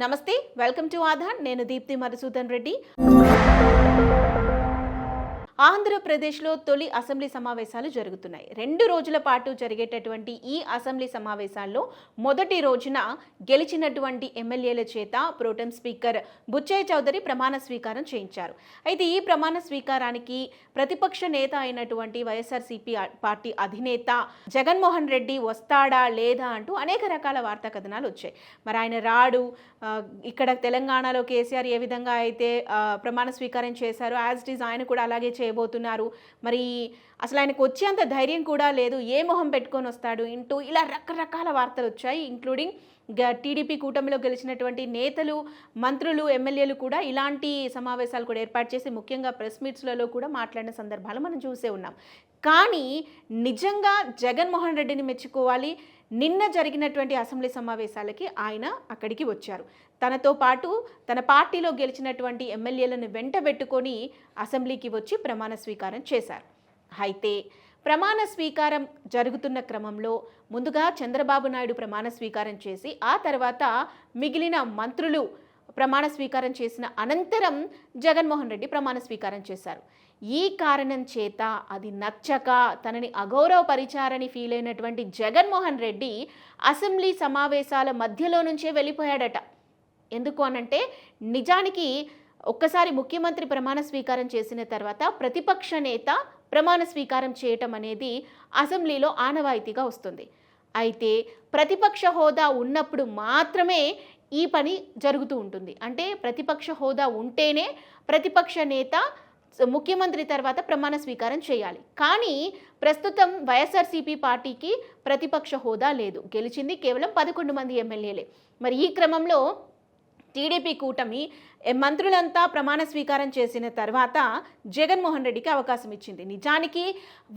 నమస్తే welcome to Aadhaar. నేను దీప్తి మధుసూదన్ రెడ్డి. ఆంధ్రప్రదేశ్లో తొలి అసెంబ్లీ సమావేశాలు జరుగుతున్నాయి. రెండు రోజుల పాటు జరిగేటటువంటి ఈ అసెంబ్లీ సమావేశాల్లో మొదటి రోజున గెలిచినటువంటి ఎమ్మెల్యేల చేత ప్రోటెం స్పీకర్ బుచ్చయ్య చౌదరి ప్రమాణ స్వీకారం చేయించారు. అయితే ఈ ప్రమాణ స్వీకారానికి ప్రతిపక్ష నేత అయినటువంటి వైఎస్ఆర్సీపీ పార్టీ అధినేత జగన్మోహన్ రెడ్డి వస్తాడా లేదా అంటూ అనేక రకాల వార్తా కథనాలు వచ్చాయి. మరి ఆయన రాడు ఇక్కడ తెలంగాణలో కేసీఆర్ ఏ విధంగా అయితే ప్రమాణ స్వీకారం చేశారో యాజ్ ఇట్ ఈజ్ ఆయన కూడా అలాగే చేయబోతున్నారు. మరి అసలు ఆయనకు వచ్చేంత ధైర్యం కూడా లేదు. ఏ మొహం పెట్టుకొని వస్తాడు ఇంటూ ఇలా రకరకాల వార్తలు వచ్చాయి ఇంక్లూడింగ్ టీడీపీ కూటమిలో గెలిచినటువంటి నేతలు మంత్రులు ఎమ్మెల్యేలు కూడా ఇలాంటి సమావేశాలు కూడా ఏర్పాటు చేసి ముఖ్యంగా ప్రెస్ మీట్స్లలో కూడా మాట్లాడిన సందర్భాలు మనం చూసే ఉన్నాం. కానీ నిజంగా జగన్మోహన్ రెడ్డిని మెచ్చుకోవాలి నిన్న జరిగినటువంటి అసెంబ్లీ సమావేశాలకి ఆయన అక్కడికి వచ్చారు. తనతో పాటు తన పార్టీలో గెలిచినటువంటి ఎమ్మెల్యేలను వెంటబెట్టుకొని అసెంబ్లీకి వచ్చి ప్రమాణ స్వీకారం చేశారు. అయితే ప్రమాణ స్వీకారం జరుగుతున్న క్రమంలో ముందుగా చంద్రబాబు నాయుడు ప్రమాణ స్వీకారం చేసి ఆ తర్వాత మిగిలిన మంత్రులు ప్రమాణ స్వీకారం చేసిన అనంతరం జగన్మోహన్ రెడ్డి ప్రమాణ స్వీకారం చేశారు. ఈ కారణం చేత అది నచ్చక తనని అగౌరవపరిచారని ఫీల్ అయినటువంటి జగన్మోహన్ రెడ్డి అసెంబ్లీ సమావేశాల మధ్యలో నుంచే వెళ్ళిపోయాడట. ఎందుకు అనంటే నిజానికి ఒక్కసారి ముఖ్యమంత్రి ప్రమాణ స్వీకారం చేసిన తర్వాత ప్రతిపక్ష నేత ప్రమాణ స్వీకారం చేయటం అనేది అసెంబ్లీలో ఆనవాయితీగా వస్తుంది. అయితే ప్రతిపక్ష హోదా ఉన్నప్పుడు మాత్రమే ఈ పని జరుగుతూ ఉంటుంది. అంటే ప్రతిపక్ష హోదా ఉంటేనే ప్రతిపక్ష నేత ముఖ్యమంత్రి తర్వాత ప్రమాణ స్వీకారం చేయాలి. కానీ ప్రస్తుతం వైఎస్ఆర్సీపీ పార్టీకి ప్రతిపక్ష హోదా లేదు. గెలిచింది కేవలం పదకొండు మంది ఎమ్మెల్యేలే. మరి ఈ క్రమంలో టీడీపీ కూటమి మంత్రులంతా ప్రమాణ స్వీకారం చేసిన తర్వాత జగన్మోహన్ రెడ్డికి అవకాశం ఇచ్చింది. నిజానికి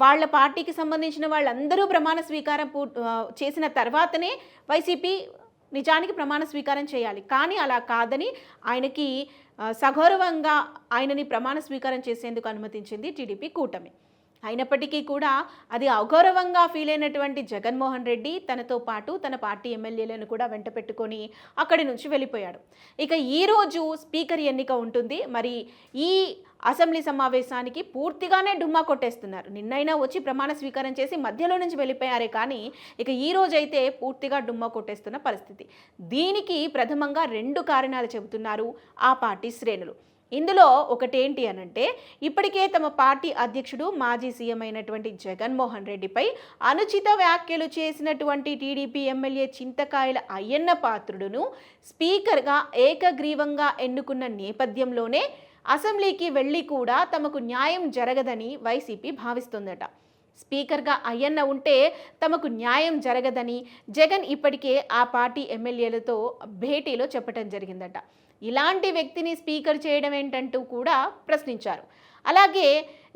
వాళ్ళ పార్టీకి సంబంధించిన వాళ్ళందరూ ప్రమాణ స్వీకారం చేసిన తర్వాతనే వైసీపీ నిజానికి ప్రమాణ స్వీకారం చేయాలి. కానీ అలా కాదని ఆయనకి సగౌరవంగా ఆయనని ప్రమాణ స్వీకారం చేసేందుకు అనుమతించింది టీడీపీ కూటమి. అయినప్పటికీ కూడా అది అగౌరవంగా ఫీల్ అయినటువంటి జగన్మోహన్ రెడ్డి తనతో పాటు తన పార్టీ ఎమ్మెల్యేలను కూడా వెంట పెట్టుకొని అక్కడి నుంచి వెళ్ళిపోయాడు. ఇక ఈరోజు స్పీకర్ ఎన్నిక ఉంటుంది. మరి ఈ అసెంబ్లీ సమావేశానికి పూర్తిగానే డుమ్మా కొట్టేస్తున్నారు. నిన్నైనా వచ్చి ప్రమాణ స్వీకారం చేసి మధ్యలో నుంచి వెళ్ళిపోయారే కానీ ఇక ఈ రోజైతే పూర్తిగా డుమ్మా కొట్టేస్తున్న పరిస్థితి. దీనికి ప్రథమంగా రెండు కారణాలు చెబుతున్నారు ఆ పార్టీ శ్రేణులు. ఇందులో ఒకటేంటి అనంటే ఇప్పటికే తమ పార్టీ అధ్యక్షుడు మాజీ సీఎం అయినటువంటి జగన్మోహన్ రెడ్డిపై అనుచిత వ్యాఖ్యలు చేసినటువంటి టీడీపీ ఎమ్మెల్యే చింతకాయల అయ్యన్న పాత్రుడును స్పీకర్గా ఏకగ్రీవంగా ఎన్నుకున్న నేపథ్యంలోనే అసెంబ్లీకి వెళ్ళి కూడా తమకు న్యాయం జరగదని వైసీపీ భావిస్తుందట. స్పీకర్గా అయ్యన్న ఉంటే తమకు న్యాయం జరగదని జగన్ ఇప్పటికే ఆ పార్టీ ఎమ్మెల్యేలతో భేటీలో చెప్పడం జరిగిందట. ఇలాంటి వ్యక్తిని స్పీకర్ చేయడం ఏంటంటూ కూడా ప్రశ్నించారు. అలాగే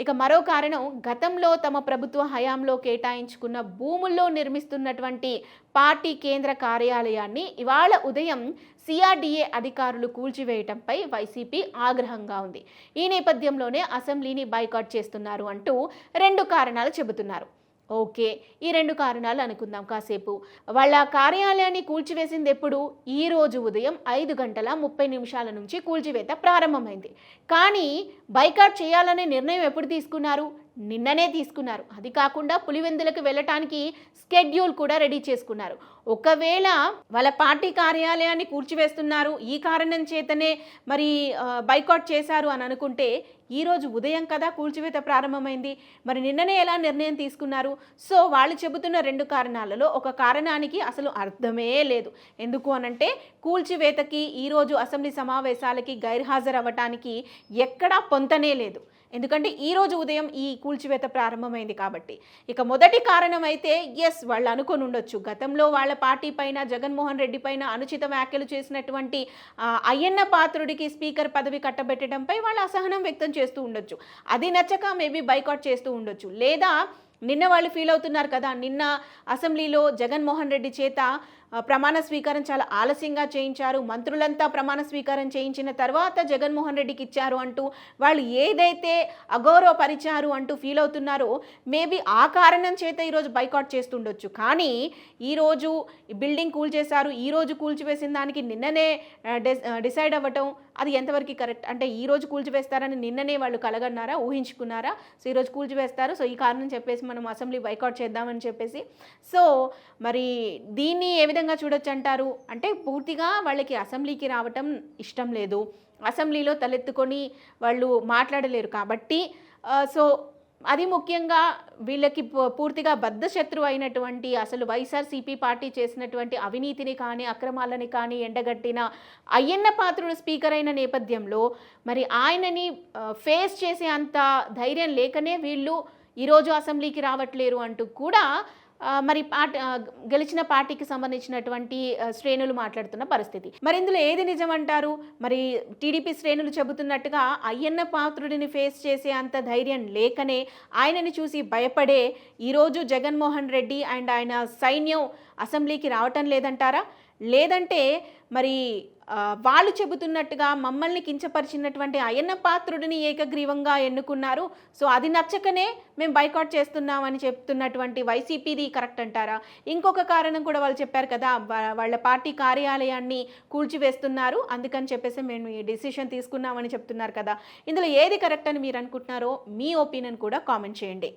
ఇక మరో కారణం గతంలో తమ ప్రభుత్వ హయాంలో కేటాయించుకున్న భూముల్లో నిర్మిస్తున్నటువంటి పార్టీ కేంద్ర కార్యాలయాన్ని ఇవాళ ఉదయం సిఆర్డీఏ అధికారులు కూల్చివేయటంపై వైసీపీ ఆగ్రహంగా ఉంది. ఈ నేపథ్యంలోనే అసెంబ్లీని బైకాట్ చేస్తున్నారు అంటూ రెండు కారణాలు చెబుతున్నారు. ఓకే ఈ రెండు కారణాలు అనుకుందాం కాసేపు. వాళ్ళ కార్యాలయాన్ని కూల్చివేసింది ఎప్పుడు ఈ రోజు ఉదయం ఐదు గంటల ముప్పై నిమిషాల నుంచి కూల్చివేత ప్రారంభమైంది. కానీ బైకాట్ చేయాలనే నిర్ణయం ఎప్పుడు తీసుకున్నారు? నిన్ననే తీసుకున్నారు. అది కాకుండా పులివెందులకు వెళ్ళటానికి స్కెడ్యూల్ కూడా రెడీ చేసుకున్నారు. ఒకవేళ వాళ్ళ పార్టీ కార్యాలయాన్ని కూల్చివేస్తున్నారు ఈ కారణం చేతనే మరి బైకాట్ చేశారు అని అనుకుంటే ఈరోజు ఉదయం కదా కూల్చివేత ప్రారంభమైంది. మరి నిన్ననే ఎలా నిర్ణయం తీసుకున్నారు? సో వాళ్ళు చెబుతున్న రెండు కారణాలలో ఒక కారణానికి అసలు అర్థమే లేదు. ఎందుకు అనంటే కూల్చివేతకి ఈరోజు అసెంబ్లీ సమావేశాలకి గైర్హాజరవ్వటానికి ఎక్కడా పొంతనే లేదు. ఎందుకంటే ఈ రోజు ఉదయం ఈ కూల్చివేత ప్రారంభమైంది కాబట్టి. ఇక మొదటి కారణం అయితే ఎస్ వాళ్ళు అనుకొని ఉండొచ్చు. గతంలో వాళ్ళ పార్టీ పైన జగన్మోహన్ రెడ్డి పైన అనుచిత వ్యాఖ్యలు చేసినటువంటి అయ్యన్న పాత్రుడికి స్పీకర్ పదవి కట్టబెట్టడంపై వాళ్ళు అసహనం వ్యక్తం చేస్తూ ఉండొచ్చు. అది నచ్చక మేబీ బైకాట్ చేస్తూ ఉండొచ్చు. లేదా నిన్న వాళ్ళు ఫీల్ అవుతున్నారు కదా. నిన్న అసెంబ్లీలో జగన్మోహన్ రెడ్డి చేత ప్రమాణ స్వీకారం చాలా ఆలస్యంగా చేయించారు. మంత్రులంతా ప్రమాణ స్వీకారం చేయించిన తర్వాత జగన్మోహన్ రెడ్డికి ఇచ్చారు అంటూ వాళ్ళు ఏదైతే అగౌరవపరిచారు అంటూ ఫీల్ అవుతున్నారో మేబీ ఆ కారణం చేత ఈరోజు బైకాట్ చేస్తుండొచ్చు. కానీ ఈరోజు బిల్డింగ్ కూల్ చేశారు. ఈరోజు కూల్చివేసిన దానికి నిన్ననే డిసైడ్ అవ్వటం అది ఎంతవరకు కరెక్ట్? అంటే ఈరోజు కూల్చివేస్తారని నిన్ననే వాళ్ళు కలగన్నారా? ఊహించుకున్నారా? సో ఈరోజు కూల్చివేస్తారు. సో ఈ కారణం చెప్పేసి మనం అసెంబ్లీ బైకాట్ చేద్దామని చెప్పేసి. సో మరి దీన్ని ఏ విధంగా చూడొచ్చు అంటారు? అంటే పూర్తిగా వాళ్ళకి అసెంబ్లీకి రావటం ఇష్టం లేదు. అసెంబ్లీలో తలెత్తుకొని వాళ్ళు మాట్లాడలేరు కాబట్టి సో అది ముఖ్యంగా వీళ్ళకి పూ- పూర్తిగా బద్ధశత్రువు అయినటువంటి అసలు వైఎస్ఆర్సీపీ పార్టీ చేసినటువంటి అవినీతిని కానీ అక్రమాలని కానీ ఎండగట్టిన అయ్యన్న పాత్రుడు స్పీకర్ అయిన నేపథ్యంలో మరి ఆయనని ఫేస్ చేసే అంత ధైర్యం లేకనే వీళ్ళు ఈరోజు అసెంబ్లీకి రావట్లేరు అంటూ కూడా మరి పార్టీ గెలిచిన పార్టీకి సంబంధించినటువంటి శ్రేణులు మాట్లాడుతున్న పరిస్థితి. మరి ఇందులో ఏది నిజం అంటారు మరి టీడీపీ శ్రేణులు చెబుతున్నట్టుగా అయ్యన్న పాత్రుడిని ఫేస్ చేసే అంత ధైర్యం లేకనే ఆయనని చూసి భయపడే ఈరోజు జగన్మోహన్ రెడ్డి అండ్ ఆయన సైన్యం అసెంబ్లీకి రావటం లేదంటారా? లేదంటే మరి వాళ్ళు చెబుతున్నట్టుగా మమ్మల్ని కించపరిచినటువంటి అయ్యన్న పాత్రుడిని ఏకగ్రీవంగా ఎన్నుకున్నారు. సో అది నచ్చకనే మేము బైకాట్ చేస్తున్నామని చెప్తున్నటువంటి వైసీపీది కరెక్ట్ అంటారా? ఇంకొక కారణం కూడా వాళ్ళు చెప్పారు కదా వాళ్ళ పార్టీ కార్యాలయాన్ని కూల్చివేస్తున్నారు. అందుకని చెప్పేసి మేము ఈ డిసిషన్ తీసుకున్నామని చెప్తున్నారు కదా. ఇందులో ఏది కరెక్ట్ అని మీరు అనుకుంటున్నారో మీ ఒపీనియన్ కూడా కామెంట్ చేయండి.